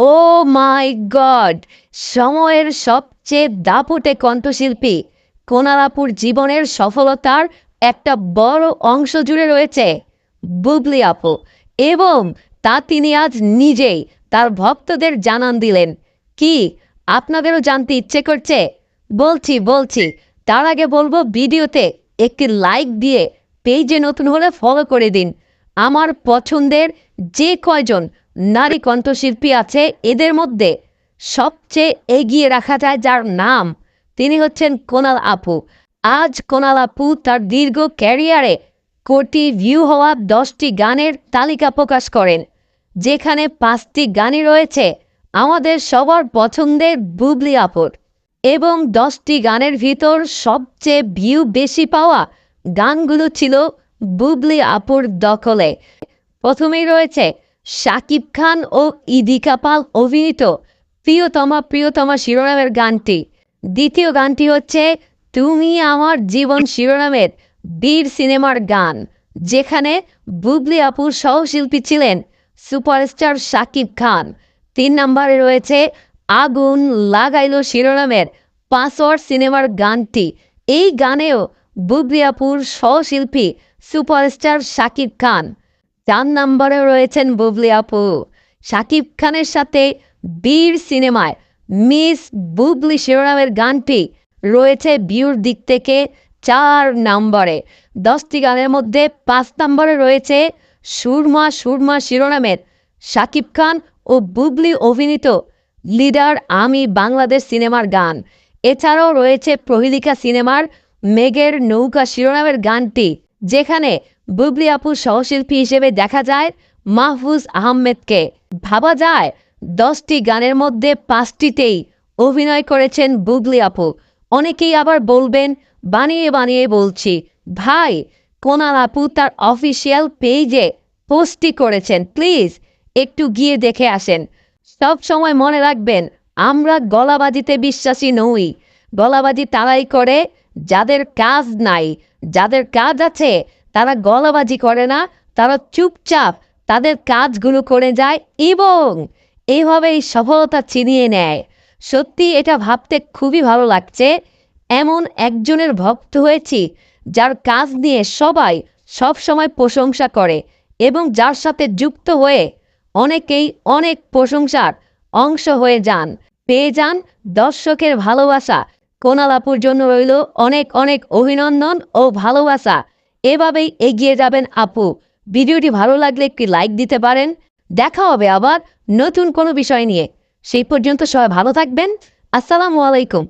ও মাই god, সময়ের সবচেয়ে দাপুটে কণ্ঠশিল্পী। কোনালাপুর জীবনের সফলতার একটা বড় অংশ জুড়ে রয়েছে বুবলি আপু। এবং তা তিনি আজ নিজেই তার ভক্তদের জানান দিলেন। কি, আপনাদেরও জানতে ইচ্ছে করছে? বলছি বলছি, তার আগে বলব ভিডিওতে একটি লাইক দিয়ে পেজে নতুন হলে ফলো করে দিন। আমার পছন্দের যে কয়জন নারী কণ্ঠশিল্পী আছে এদের মধ্যে সবচেয়ে এগিয়ে রাখা যায় যার নাম। তিনি হচ্ছেন কোনাল আপু। আজ কোনাল আপু তার দীর্ঘ ক্যারিয়ারে কোটি ভিউ হওয়া দশটি গানের তালিকা প্রকাশ করেন, যেখানে পাঁচটি গানই রয়েছে আমাদের সবার পছন্দের বুবলি আপুর। এবং দশটি গানের ভিতর সবচেয়ে ভিউ বেশি পাওয়া গানগুলো ছিল বুবলি আপুর দখলে। প্রথমেই রয়েছে শাকিব খান ও ইদিকা পাল অভিনীত প্রিয়তমা প্রিয়তমা শিরোনামের গানটি। দ্বিতীয় গানটি হচ্ছে তুমি আমার জীবন শিরোনামের বীর সিনেমার গান, যেখানে বুবলি আপুর সহশিল্পী ছিলেন সুপারস্টার শাকিব খান। তিন নম্বরে রয়েছে আগুন লাগাইলো শিরোনামের পাসওয়ার্ড সিনেমার গানটি। এই গানেও বুবলি আপুর সহশিল্পী সুপারস্টার শাকিব খান চার নম্বরে রয়েছেন বুবলি আপু। শাকিব খানের সাথে বীর সিনেমায় মিস বুবলি শিরোনামের গানটি রয়েছে বিউর দিক থেকে চার নম্বরে। দশটি গানের মধ্যে পাঁচ নম্বরে রয়েছে সুরমা সুরমা শিরোনামের শাকিব খান ও বুবলি অভিনীত লিডার আমি বাংলাদেশ সিনেমার গান। এছাড়াও রয়েছে প্রহিলিকা সিনেমার মেঘের নৌকা শিরোনামের গানটি, যেখানে বুবলি আপুর সহশিল্পী হিসেবে দেখা যায় মাহফুজ আহমেদকে। ভাবা যায় দশটি গানের মধ্যে পাঁচটিতেই অভিনয় করেছেন বুবলি আপু। অনেকেই আবার বলবেন, বানিয়ে বানিয়ে বলছি। ভাই, কোনাল আপু তার অফিসিয়াল পেজে পোস্টটি করেছেন। প্লিজ, একটু গিয়ে দেখে আসেন। সব সময় মনে রাখবেন, আমরা গলাবাজিতে বিশ্বাসী নই। গলাবাজি তারাই করে যাদের কাজ নাই, যাদের কাজ আছে তারা গলাবাজি করে না, তারা চুপচাপ তাদের কাজগুলো করে যায় এবং এইভাবেই সফলতা ছিনিয়ে নেয়। সত্যি এটা ভাবতে খুবই ভালো লাগছে। এমন একজনের ভক্ত হয়েছি যার কাজ নিয়ে সবাই সব সময় প্রশংসা করে এবং যার সাথে যুক্ত হয়ে অনেকেই অনেক প্রশংসার অংশ হয়ে যান। পেয়ে যান দর্শকের ভালোবাসা। কোনালাপুর জন্য রইল অনেক অনেক অভিনন্দন ও ভালোবাসা। এভাবেই এগিয়ে যাবেন আপু। ভিডিওটি ভালো লাগলে একটি লাইক দিতে পারেন। দেখা হবে আবার নতুন কোনো বিষয় নিয়ে। সেই পর্যন্ত সবাই ভালো থাকবেন। আসসালামু আলাইকুম।